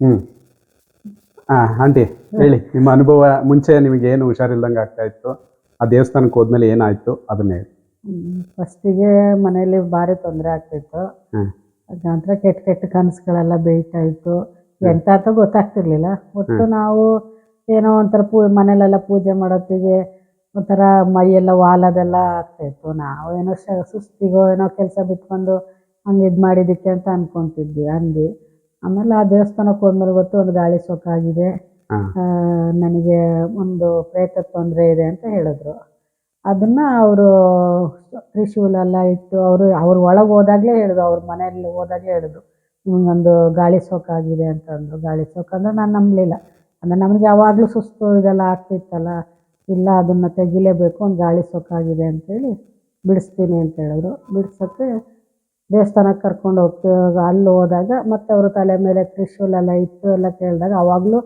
ಹ್ಮ್. ಆ ಆಂಟಿ ಹೇಳಿ. ನಿಮ್ಮ ಅನುಭವ ಮುಂಚೆ ನಿಮಗೆ ಏನು ಹುಷಾರಿಲ್ದಂಗೆ ಆಗ್ತಾ ಇತ್ತು? ಆ ದೇವಸ್ಥಾನಕ್ಕೆ ಹೋದ್ಮೇಲೆ ಏನಾಯ್ತು? ಅದನ್ನ ಹೇಳಿ. ಫಸ್ಟಿಗೆ ಮನೇಲಿ ಭಾರಿ ತೊಂದರೆ ಆಗ್ತಿತ್ತು. ನಂತರ ಕೆಟ್ಟ ಕೆಟ್ಟ ಕನಸುಗಳೆಲ್ಲ ಬೇಯ್ತಾ ಇತ್ತು. ಎಂತ ಅಂತ ಗೊತ್ತಾಗ್ತಿರ್ಲಿಲ್ಲ. ಒಟ್ಟು ನಾವು ಏನೋ ಒಂಥರ ಪೂ ಮನೇಲೆಲ್ಲ ಪೂಜೆ ಮಾಡೋತ್ತಿಗೆ ಒಂಥರ ಮೈಯೆಲ್ಲ ವಾಲದೆಲ್ಲ ಆಗ್ತಾ ಇತ್ತು. ನಾವು ಏನೋ ಸುಸ್ತಿಗೋ ಏನೋ ಕೆಲಸ ಬಿಟ್ಕೊಂಡು ಹಂಗೆ ಇದು ಮಾಡಿದ್ದಕ್ಕೆ ಅಂತ ಅನ್ಕೊಂತಿದ್ವಿ ಅಂದು. ಆಮೇಲೆ ಆ ದೇವಸ್ಥಾನಕ್ಕೆ ಹೋದ್ಮೇಲೆ ಗೊತ್ತು ಒಂದು ಗಾಳಿ ಸೊಕ್ಕಾಗಿದೆ. ಹಾ. ನನಗೆ ಒಂದು ಪ್ರೇತ ತೊಂದರೆ ಇದೆ ಅಂತ ಹೇಳಿದ್ರು. ಅದನ್ನ ಅವರು ತ್ರಿಶೂಲ ಎಲ್ಲ ಇಟ್ಟು ಅವರು ಅವ್ರ ಒಳಗೆ ಹೋದಾಗಲೇ ಹೇಳಿದ್ರು ಅವ್ರ ಮನೆಯಲ್ಲಿ ಹೋದಾಗಲೇ ಹೇಳಿದ್ರು. ನಿಮಗೊಂದು ಗಾಳಿ ಸೋಕಾಗಿದೆ ಅಂತಂದ್ರು ಗಾಳಿ ಸೋಕ ಅಂದ್ರೆ ನಾನು ನಂಬಲಿಲ್ಲ. ಅಂದರೆ ನಮಗೆ ಯಾವಾಗಲೂ ಸುಸ್ತು ಇದೆಲ್ಲ ಆಗ್ತಿತ್ತಲ್ಲ ಇಲ್ಲ ಅದನ್ನು ತೆಗಿಲೇಬೇಕು ಒಂದು ಗಾಳಿ ಸೋಕಾಗಿದೆ ಅಂತೇಳಿ ಬಿಡಿಸ್ತೀನಿ ಅಂತ ಹೇಳಿದ್ರು. ಬಿಡ್ಸೋಕ್ಕೆ ದೇವಸ್ಥಾನಕ್ಕೆ ಕರ್ಕೊಂಡು ಹೋಗ್ತೀವಿ. ಅಲ್ಲಿ ಹೋದಾಗ ಮತ್ತೆ ಅವರು ತಲೆ ಮೇಲೆ ತ್ರಿಶೂಲ ಎಲ್ಲ ಇತ್ತು ಎಲ್ಲ ಕೇಳಿದಾಗ ಅವಾಗಲೂ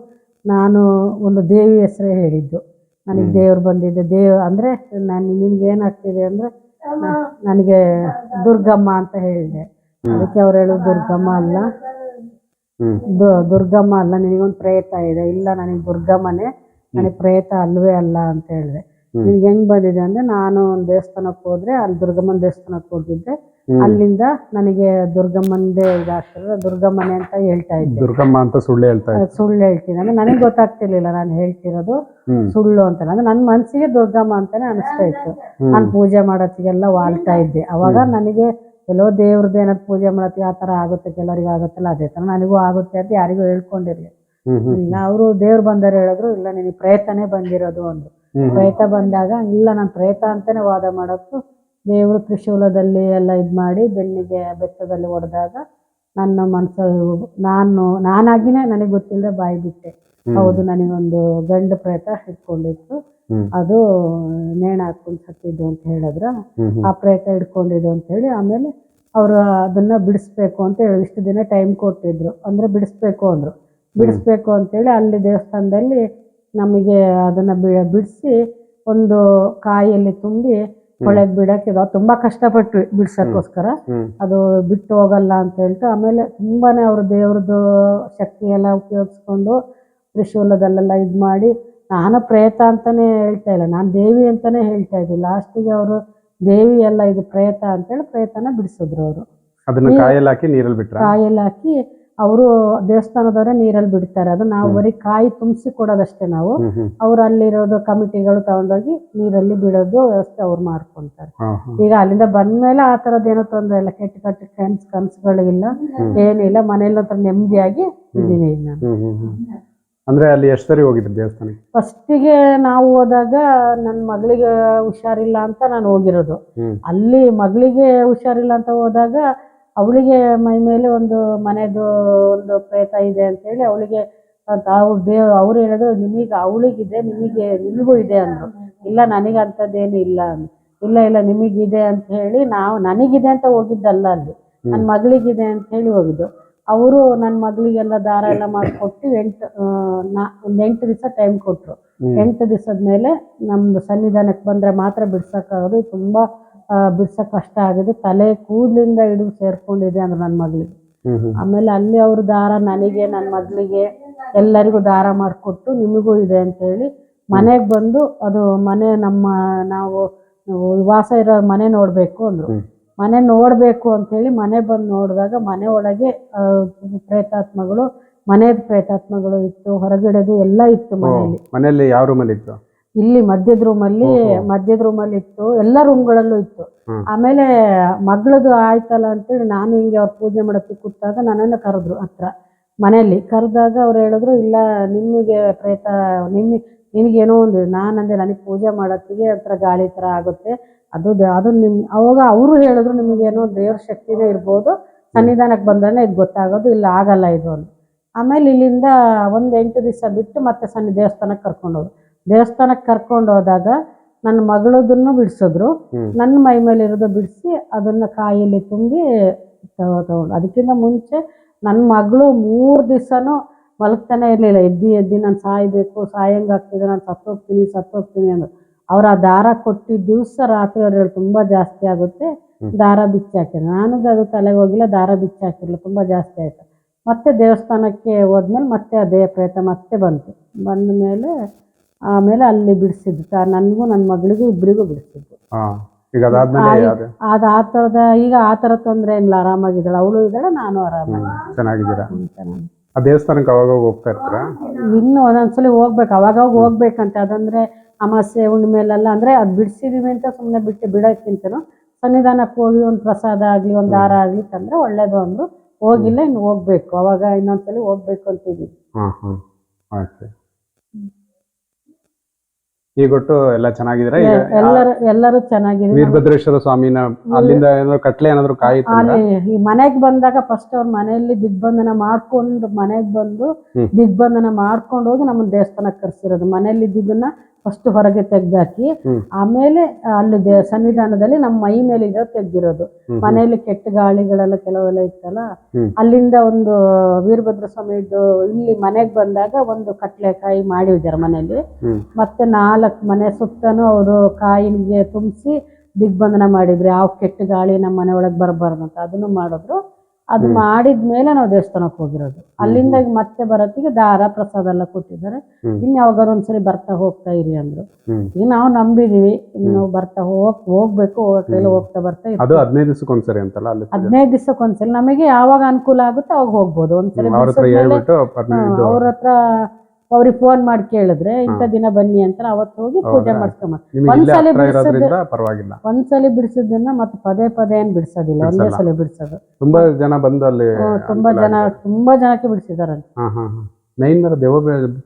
ನಾನು ಒಂದು ದೇವಿ ಹೆಸರೇ ಹೇಳಿದ್ದು. ನನಗೆ ದೇವ್ರು ಬಂದಿದ್ದೆ. ದೇವ್ ಅಂದರೆ ನಾನು ನಿನ್ಗೆ ಏನಾಗ್ತಿದೆ ಅಂದರೆ ನನಗೆ ದುರ್ಗಮ್ಮ ಅಂತ ಹೇಳಿದೆ. ಅದಕ್ಕೆ ಅವ್ರು ಹೇಳೋದು ದುರ್ಗಮ್ಮ ಅಲ್ಲ. ದುರ್ಗಮ್ಮ ಅಲ್ಲ. ನಿನಗೊಂದು ಪ್ರೇತ ಇದೆ. ಇಲ್ಲ ನನಗೆ ದುರ್ಗಮ್ಮನೇ. ನನಗೆ ಪ್ರೇತ ಅಲ್ವೇ ಅಲ್ಲ ಅಂತ ಹೇಳಿದೆ. ನಿನಗೆ ಹೆಂಗ್ ಬಂದಿದೆ ಅಂದ್ರೆ ನಾನು ಒಂದು ದೇವಸ್ಥಾನಕ್ಕೆ ಹೋದ್ರೆ ಅಲ್ಲಿ ದುರ್ಗಮ್ಮನ ದೇವಸ್ಥಾನಕ್ಕೆ ಹೋಗಿದ್ದೆ. ಅಲ್ಲಿಂದ ನನಗೆ ದುರ್ಗಮ್ಮಂದೇ ಇದಾಗ್ತದೆ ದುರ್ಗಮ್ಮನೆ ಅಂತ ಹೇಳ್ತಾ ಇದ್ದೆ. ದುರ್ಗಮ್ಮ ಅಂತ ಸುಳ್ಳು ಹೇಳ್ತಾ ಸುಳ್ಳು ಹೇಳ್ತೀನಿ. ಅಂದ್ರೆ ನನಗೆ ಗೊತ್ತಾಗ್ತಿರ್ಲಿಲ್ಲ ನಾನು ಹೇಳ್ತಿರೋದು ಸುಳ್ಳು ಅಂತ. ಅಂದ್ರೆ ನನ್ನ ಮನಸ್ಸಿಗೆ ದುರ್ಗಮ್ಮ ಅಂತಾನೆ ಅನಿಸ್ತಾ ಇತ್ತು. ನಾನು ಪೂಜೆ ಮಾಡೋತ್ತಿಗೆಲ್ಲ ವಾಳ್ತಾ ಇದ್ದೆ. ಅವಾಗ ನನಗೆ ಎಲ್ಲೋ ದೇವ್ರದ್ದು ಏನಾದ್ರು ಪೂಜೆ ಮಾಡತ್ತಿ ಆ ತರ ಆಗುತ್ತೆ ಕೆಲವರಿಗೆ ಆಗುತ್ತಲ್ಲ ಅದೇ ತರ ನನಗೂ ಆಗುತ್ತೆ ಅಂತ ಯಾರಿಗೂ ಹ್ಮ್ ಇಲ್ಲ ಅವರು ದೇವ್ರು ಬಂದಾರ ಹೇಳಿದ್ರು ಇಲ್ಲ ನಿನಗೆ ಪ್ರಯತ್ನನೇ ಬಂದಿರೋದು ಒಂದು ಪ್ರಯತ್ನ ಬಂದಾಗ ಇಲ್ಲ ನಾನು ಪ್ರಯತ್ನ ಅಂತಾನೆ ವಾದ ಮಾಡೋಕ್ಕೂ ದೇವರು ತ್ರಿಶೂಲದಲ್ಲಿ ಎಲ್ಲ ಇದು ಮಾಡಿ ಬೆನ್ನಿಗೆ ಬೆತ್ತದಲ್ಲಿ ಹೊಡೆದಾಗ ನನ್ನ ಮನಸ್ಸು ನಾನು ನಾನಾಗಿನೇ ನನಗೆ ಗೊತ್ತಿಲ್ಲದೆ ಬಾಯಿ ಬಿಟ್ಟೆ. ಹೌದು ನನಗೊಂದು ಗಂಡ ಪ್ರೇತ ಹಿಡ್ಕೊಂಡಿತ್ತು ಅದು ನೇಣ ಹಾಕೊಂಡು ಸತ್ತಿದ್ದು ಅಂತ ಹೇಳಿದ್ರ. ಆ ಪ್ರೇತ ಹಿಡ್ಕೊಂಡಿದ್ದು ಅಂತ ಹೇಳಿ ಆಮೇಲೆ ಅವರು ಅದನ್ನ ಬಿಡಿಸ್ಬೇಕು ಅಂತ ಹೇಳಿ ಇಷ್ಟು ದಿನ ಟೈಮ್ ಕೊಟ್ಟಿದ್ರು. ಅಂದ್ರೆ ಬಿಡಿಸ್ಬೇಕು ಅಂದ್ರು. ಬಿಡಿಸ್ಬೇಕು ಅಂತೇಳಿ ಅಲ್ಲಿ ದೇವಸ್ಥಾನದಲ್ಲಿ ನಮಗೆ ಅದನ್ನ ಬಿಡಿಸಿ ಒಂದು ಕಾಯಲ್ಲಿ ತುಂಬಿ ಹೊಳೆಗೆ ಬಿಡಕ್ಕೆ ತುಂಬಾ ಕಷ್ಟಪಟ್ಟು ಬಿಡ್ಸಕ್ಕೋಸ್ಕರ. ಅದು ಬಿಟ್ಟು ಹೋಗಲ್ಲ ಅಂತ ಹೇಳ್ತು ಆಮೇಲೆ ತುಂಬಾನೇ ಅವ್ರ ದೇವ್ರದ್ದು ಶಕ್ತಿ ಎಲ್ಲ ಉಪಯೋಗಿಸ್ಕೊಂಡು ತ್ರಿಶೂಲದಲ್ಲೆಲ್ಲ ಇದು ಮಾಡಿ ನಾನು ಪ್ರಯತ್ನ ಅಂತಾನೆ ಹೇಳ್ತಾ ಇಲ್ಲ. ನಾನು ದೇವಿ ಅಂತಾನೆ ಹೇಳ್ತಾ ಇದ್ದೆ ಲಾಸ್ಟಿಗೆ ಅವರು ದೇವಿ ಎಲ್ಲ ಇದು ಪ್ರಯತ್ ಅಂತ ಹೇಳಿ ಪ್ರಯತ್ನ ಬಿಡಿಸಿದ್ರು ಅವರು. ಅದನ್ನ ಕಾಯಲ್ಲಿ ಹಾಕಿ ನೀರಲ್ಲಿ ಬಿಟ್ರ? ಕಾಯಲ್ಲಿ ಹಾಕಿ ಅವರು ದೇವಸ್ಥಾನದವರೇ ನೀರಲ್ಲಿ ಬಿಡ್ತಾರೆ. ಅದು ನಾವು ಬರೀ ಕಾಯಿ ತುಂಬಿಸಿ ಕೊಡೋದಷ್ಟೇ ನಾವು. ಅವ್ರು ಅಲ್ಲಿರೋದು ಕಮಿಟಿಗಳು ತಗೊಂಡೋಗಿ ನೀರಲ್ಲಿ ಬಿಡೋದು ವ್ಯವಸ್ಥೆ ಅವ್ರು ಮಾಡ್ಕೊಂತಾರೆ. ಈಗ ಅಲ್ಲಿಂದ ಬಂದ್ಮೇಲೆ ಆ ತರದ ಏನೋ ತೊಂದರೆ ಇಲ್ಲ. ಕೆಟ್ಟ ಕೆಟ್ಟ ಕನ್ಸ್ ಕನ್ಸುಗಳಿಲ್ಲ ಏನಿಲ್ಲ ಮನೇಲಿ ಒಂಥರ ನೆಮ್ಮದಿಯಾಗಿ ಇದ್ದೀನಿ ನಾನು. ಅಂದ್ರೆ ಅಲ್ಲಿ ಎಷ್ಟು ಸರಿ ಹೋಗಿದ್ರು ದೇವಸ್ಥಾನಕ್ಕೆ? ಫಸ್ಟಿಗೆ ನಾವು ಹೋದಾಗ ನನ್ನ ಮಗಳಿಗೆ ಹುಷಾರಿಲ್ಲ ಅಂತ ನಾನು ಹೋಗಿರೋದು. ಅಲ್ಲಿ ಮಗಳಿಗೆ ಹುಷಾರಿಲ್ಲ ಅಂತ ಹೋದಾಗ ಅವಳಿಗೆ ಮೈ ಮೇಲೆ ಒಂದು ಮನೆದು ಒಂದು ಪ್ರೇತ ಇದೆ ಅಂತೇಳಿ ಅವಳಿಗೆ ತಾವು ಅವ್ರು ದೇವ್ ಅವ್ರು ಹೇಳಿದ್ರು ನಿಮಗೆ ಅವಳಿಗಿದೆ ನಿಮಗೆ ನಿಮಗೂ ಇದೆ ಅಂದರು. ಇಲ್ಲ ನನಗೆ ಅಂಥದ್ದೇನು ಇಲ್ಲ ಅಂದ್ರು. ಇಲ್ಲ ಇಲ್ಲ ನಿಮಗಿದೆ ಅಂತ ಹೇಳಿ ನಾವು ನನಗಿದೆ ಅಂತ ಹೋಗಿದ್ದಲ್ಲ ಅಲ್ಲಿ. ನನ್ನ ಮಗಳಿಗಿದೆ ಅಂತ ಹೇಳಿ ಹೋಗಿದ್ದು. ಅವರು ನನ್ನ ಮಗಳಿಗೆಲ್ಲ ದಾರ ಎಲ್ಲ ಮಾಡಿಕೊಟ್ಟು ಎಂಟು ಒಂದು ಎಂಟು ದಿವಸ ಟೈಮ್ ಕೊಟ್ಟರು. ಎಂಟು ದಿವಸದ ಮೇಲೆ ನಮ್ದು ಸನ್ನಿಧಾನಕ್ಕೆ ಬಂದರೆ ಮಾತ್ರ ಬಿಡ್ಸೋಕ್ಕಾಗೋದು. ತುಂಬ ಬಿಡ್ಸೋಕೆ ಕಷ್ಟ ಆಗಿದೆ. ತಲೆ ಕೂದಲಿಂದ ಹಿಡಿದು ಸೇರ್ಕೊಂಡಿದೆ ಅಂದ್ರೆ ನನ್ನ ಮಗಳಿಗೆ. ಆಮೇಲೆ ಅಲ್ಲಿ ಅವ್ರ ದಾರ ನನಗೆ ನನ್ನ ಮಗಳಿಗೆ ಎಲ್ಲರಿಗೂ ದಾರ ಮಾಡಿಕೊಟ್ಟು ನಿಮಗೂ ಇದೆ ಅಂತ ಹೇಳಿ ಮನೆಗೆ ಬಂದು ಅದು ಮನೆ ನಮ್ಮ ನಾವು ವಾಸ ಇರೋ ಮನೆ ನೋಡಬೇಕು ಅಂದರು. ಮನೆ ನೋಡಬೇಕು ಅಂತೇಳಿ ಮನೆ ಬಂದು ನೋಡಿದಾಗ ಮನೆ ಒಳಗೆ ಪ್ರೇತಾತ್ಮಗಳು ಮನೆಯದ ಪ್ರೇತಾತ್ಮಗಳು ಇತ್ತು ಹೊರಗಡೆದು ಎಲ್ಲ ಇತ್ತು ಮನೆಯಲ್ಲಿ. ಮನೆಯಲ್ಲಿ ಯಾವ ರೂಮಲ್ಲಿ ಇತ್ತು? ಇಲ್ಲಿ ಮಧ್ಯದ ರೂಮಲ್ಲಿ ಮಧ್ಯದ ರೂಮಲ್ಲಿ ಇತ್ತು. ಎಲ್ಲ ರೂಮ್ಗಳಲ್ಲೂ ಇತ್ತು. ಆಮೇಲೆ ಮಗಳದು ಆಯ್ತಲ್ಲ ಅಂತೇಳಿ ನಾನು ಹಿಂಗೆ ಅವ್ರು ಪೂಜೆ ಮಾಡೋದಕ್ಕೆ ಕೂತಾಗ ನನ್ನನ್ನು ಕರೆದ್ರು ಹತ್ರ. ಮನೆಯಲ್ಲಿ. ಕರೆದಾಗ ಅವ್ರು ಹೇಳಿದ್ರು ಇಲ್ಲ ನಿಮಗೆ ಪ್ರೇತ ನಿಮಗೆ ನಿನಗೇನೋ ಒಂದು ನಾನಂದೆ ನನಗೆ ಪೂಜೆ ಮಾಡೋತ್ತಿಗೆ ಒಂಥರ ಗಾಳಿ ಥರ ಆಗುತ್ತೆ. ಅದು ಅದು ನಿಮ್ ಅವಾಗ ಅವರು ಹೇಳಿದ್ರು ನಿಮಗೇನೋ ದೇವ್ರ ಶಕ್ತಿನೇ ಇರ್ಬೋದು. ಸನ್ನಿಧಾನಕ್ಕೆ ಬಂದ್ರೆ ಇದು ಗೊತ್ತಾಗೋದು ಇಲ್ಲ ಆಗಲ್ಲ ಇದು ಅಂತ ಆಮೇಲೆ ಇಲ್ಲಿಂದ ಒಂದು ಎಂಟು ದಿವಸ ಬಿಟ್ಟು ಮತ್ತೆ ಸನ್ನಿ ದೇವಸ್ಥಾನಕ್ಕೆ ಕರ್ಕೊಂಡು ಹೋದ್ರು ದೇವಸ್ಥಾನಕ್ಕೆ ಕರ್ಕೊಂಡು ಹೋದಾಗ ನನ್ನ ಮಗಳದನ್ನು ಬಿಡಿಸಿದ್ರು. ನನ್ನ ಮೈ ಮೇಲೆ ಇರೋದು ಬಿಡಿಸಿ ಅದನ್ನ ಕಾಯಲ್ಲಿ ತುಂಬಿ ತಗೊ- ತಗೊಂಡು. ಅದಕ್ಕಿಂತ ಮುಂಚೆ ನನ್ನ ಮಗಳು ಮೂರು ದಿವಸನೂ ಮಲಗ್ತಾನೆ ಇರಲಿಲ್ಲ. ಎದ್ದಿ ಎದ್ದಿ ನಾನು ಸಾಯಬೇಕು ಸಾಯಂಗಾಗ್ತಿದೆ ನಾನು ಸತ್ತೋಗ್ತೀನಿ ಸತ್ತೋಗ್ತೀನಿ ಅಂದ್ರು. ಅವ್ರು ಆ ದಾರ ಕೊಟ್ಟಿದ್ದ ದಿವಸ ರಾತ್ರಿ ಅವ್ರು ಹೇಳಿ ತುಂಬ ಜಾಸ್ತಿ ಆಗುತ್ತೆ. ದಾರ ಬಿಚ್ಚಿ ಹಾಕಿದ್ರು. ನನಗೆ ಅದು ತಲೆಗೆ ಹೋಗಿಲ್ಲ ದಾರ ಬಿಚ್ಚಿ ಹಾಕಿರಲಿಲ್ಲ ತುಂಬ ಜಾಸ್ತಿ ಆಯ್ತು. ಮತ್ತೆ ದೇವಸ್ಥಾನಕ್ಕೆ ಹೋದ್ಮೇಲೆ ಮತ್ತೆ ಅದೇ ಪ್ರಯತ್ನ ಮತ್ತೆ ಬಂತು. ಬಂದ ಮೇಲೆ ಆಮೇಲೆ ಅಲ್ಲಿ ಬಿಡಿಸಿದ್ದು ನನಗೂ ನನ್ನ ಮಗಳಿಗೂ ಇಬ್ಬರಿಗೂ ಬಿಡಿಸಿದ್ದು. ಈಗ ಅದಾದ್ಮೇಲೆ ಅದು ಆ ಥರದ ಈಗ ಆ ಥರ ತೊಂದರೆ ಇಲ್ಲ ಆರಾಮಾಗಿದ್ದಾಳೆ. ಅವಳು ಇದ್ದಾಳೆ ನಾನು ಆರಾಮಾಗಿ ಚೆನ್ನಾಗಿದ್ದೀರಾ? ಆ ದೇವಸ್ಥಾನಕ್ಕೆ ಅವಾಗ ಹೋಗ್ತಾ ಇರ್ತೀರಾ? ಇನ್ನು ಒಂದೊಂದ್ಸಲಿ ಹೋಗ್ಬೇಕು. ಅವಾಗ ಹೋಗ್ಬೇಕಂತೆ. ಅದಂದ್ರೆ ಅಮಾಸೆ ಹುಣ್ಣಿಮೆಲೆಲ್ಲ ಅಂದ್ರೆ ಅದು ಬಿಡಿಸಿದೀವಿ ಅಂತ ಸುಮ್ಮನೆ ಬಿಟ್ಟು ಬಿಡೋಕ್ಕಿಂತನೂ ಸನ್ನಿಧಾನಕ್ಕೆ ಹೋಗಿ ಒಂದು ಪ್ರಸಾದ ಆಗಲಿ ಒಂದು ದಾರ ಆಗಲಿ ತಂದ್ರೆ ಒಳ್ಳೇದು ಅಂದ್ರು. ಹೋಗಿಲ್ಲ ಇನ್ನು ಹೋಗ್ಬೇಕು. ಅವಾಗ ಇನ್ನೊಂದ್ಸಲಿ ಹೋಗ್ಬೇಕು ಅಂತಿದ್ವಿ. ಹಾ ಹಾ ಓಕೆ ಈಗೊಟ್ಟು ಎಲ್ಲ ಚೆನ್ನಾಗಿದ್ರೆ ಈಗ ಎಲ್ಲರೂ ಎಲ್ಲರೂ ಚೆನ್ನಾಗಿದೆ ವೀರಭದ್ರೇಶ್ವರ ಸ್ವಾಮಿನ ಅಲ್ಲಿಂದ ಏನಾದ್ರು ಕಟ್ಲೆ ಏನಾದ್ರು ಕಾಯಿತು ಈ ಮನೆಗ್ ಬಂದಾಗ ಫಸ್ಟ್ ಅವ್ರ ಮನೆಯಲ್ಲಿ ದಿಗ್ಬಂಧನ ಮಾಡ್ಕೊಂಡು ಮನೆಗ್ ಬಂದು. ದಿಗ್ಬಂಧನ ಮಾಡ್ಕೊಂಡು ಹೋಗಿ ನಮ್ಮನ್ನ ದೇವಸ್ಥಾನಕ್ಕೆ ಕರ್ಸಿರೋದು. ಮನೆಯಲ್ಲಿ ಇದ್ದಿದ್ದನ್ನ ಫಸ್ಟ್ ಹೊರಗೆ ತೆಗ್ದಾಕಿ ಆಮೇಲೆ ಅಲ್ಲಿ ದೇ ಸನ್ನಿಧಾನದಲ್ಲಿ ನಮ್ಮ ಮೈ ಮೇಲೆ ಇರೋ ತೆಗ್ದಿರೋದು. ಮನೆಯಲ್ಲಿ ಕೆಟ್ಟ ಗಾಳಿಗಳೆಲ್ಲ ಕೆಲವೆಲ್ಲ ಇತ್ತಲ್ಲ ಹ್ಮ್. ಅಲ್ಲಿಂದ ಒಂದು ವೀರಭದ್ರ ಸ್ವಾಮಿದು ಇಲ್ಲಿ ಮನೆಗೆ ಬಂದಾಗ ಒಂದು ಕಟ್ಲೆಕಾಯಿ ಮಾಡಿದ್ದಾರೆ ಮನೆಯಲ್ಲಿ. ಹ್ಮ್. ಮತ್ತೆ ನಾಲ್ಕು ಮನೆ ಸುತ್ತನೂ ಅವರು ಕಾಯಿಗೆ ತುಂಬಿಸಿ ದಿಗ್ಬಂಧನ ಮಾಡಿದ್ರು. ಯಾವ ಕೆಟ್ಟ ಗಾಳಿ ನಮ್ಮ ಮನೆ ಒಳಗೆ ಬರಬಾರ್ದು ಅಂತ. ಅದನ್ನು ಮಾಡಿದ್ರು. ಅದು ಮಾಡಿದ್ಮೇಲೆ ನಾವು ದೇವಸ್ಥಾನಕ್ಕೆ ಹೋಗಿರೋದು. ಅಲ್ಲಿಂದ ಮತ್ತೆ ಬರೋತ್ತಿಗೆ ದಾರ ಪ್ರಸಾದ ಎಲ್ಲ ಕೊಟ್ಟಿದ್ದಾರೆ. ಇನ್ ಯಾವಾಗಾರು ಒಂದ್ಸರಿ ಬರ್ತಾ ಹೋಗ್ತಾ ಇರಿ ಅಂದ್ರು. ಈಗ ನಾವು ನಂಬಿದೀವಿ. ಇನ್ನು ಬರ್ತಾ ಹೋಗ್ ಹೋಗ್ಬೇಕು ಹೋಗಕ್ಕೆಲ್ಲ ಹೋಗ್ತಾ ಬರ್ತಾ. ಅದು ಹದಿನೈದು ದಿವಸಕ್ಕೊಂದ್ಸರಿ ಅಂತಲ್ಲ? ಹದಿನೈದು ದಿವಸಕ್ಕೆ ಒಂದ್ಸಲಿ ನಮಗೆ ಯಾವಾಗ ಅನುಕೂಲ ಆಗುತ್ತೆ ಅವಾಗ ಹೋಗ್ಬೋದು. ಒಂದ್ಸರಿ ಅವ್ರ ಹತ್ರ ಅವ್ರಿಗೆ ಫೋನ್ ಮಾಡಿ ಕೇಳಿದ್ರೆ ಇಂಥ ದಿನ ಬನ್ನಿ ಅಂತ ಅವತ್ತು ಹೋಗಿ ಪೂಜೆ ಇಲ್ಲೇ ಒಂದ್ಸಲಿ ಬಿಡಿಸೋದ್ರಿಂದ ಬಿಡ್ಸಿದ್ರೆ- ಪರವಾಗಿಲ್ಲ. ಒಂದ್ಸಲಿ ಬಿಡಿಸಿದ್ದನ್ನ ಮತ್ತೆ ಪದೇ ಪದೇ ಏನ್ ಬಿಡಿಸೋದಿಲ್ಲ ಒಂದೇ. ಸಲ ಬಿಡಿಸೋದು. ತುಂಬಾ ಜನ ಬಂದು ಅಲ್ಲಿ ತುಂಬಾ ಜನ ತುಂಬಾ ಜನಕ್ಕೆ ಬಿಡಿಸಿದಾರಂತೆ. ಮೈನ್ ದೇವ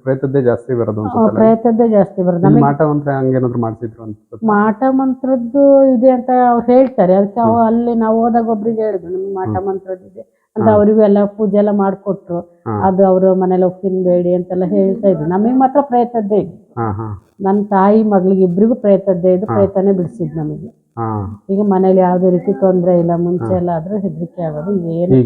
ಪ್ರೇತದ್ದೇ ಜಾಸ್ತಿ ಬರೋದು ಪ್ರಯತ್ನದ್ದೇ ಜಾಸ್ತಿ ಬರೋದು. ನಮಗೆ ಮಾಟ ಮಂತ್ರ ಹಂಗೇನಾದ್ರು ಮಾಡ್ಸಿದ್ರು ಅಂತ ಮಾಟ ಮಂತ್ರದ್ದು ಇದೆ ಅಂತ ಅವ್ರು ಹೇಳ್ತಾರೆ. ಅದಕ್ಕೆ ಅಲ್ಲಿ ನಾವು ಹೋದಾಗ ಒಬ್ರಿಗೆ ಹೇಳಿದ್ರು ನಮ್ಗೆ ಮಾಟ ಮಂತ್ರದ್ದು ಇದೆ. ಅಂತ ಅವರಿಗೂ ಎಲ್ಲ ಪೂಜೆ ಎಲ್ಲ ಮಾಡಿಕೊಟ್ರು. ಅದು ಅವರು ಮನೇಲಿ ಹೋಗಿ ತಿನ್ಬೇಡಿ ಅಂತೆಲ್ಲ ಹೇಳ್ತಾ ಇದ್ರು. ನಮಗೆ ಮಾತ್ರ ಪ್ರಯತ್ನದ್ದೇ ಇದೆ ನನ್ನ ತಾಯಿ ಮಗಳಿಗೆ ಇಬ್ಬರಿಗೂ ಪ್ರಯತ್ನದ್ದೇ ಇದು ಪ್ರಯತ್ನ ಬಿಡಿಸಿದ್ ನಮಗೆ. ಈಗ ಮನೇಲಿ ಯಾವುದೇ ರೀತಿ ತೊಂದರೆ ಇಲ್ಲ ಮುಂಚೆ ಎಲ್ಲ ಆದ್ರೂ ಹೆದರಿಕೆ ಆಗೋದು ಏನು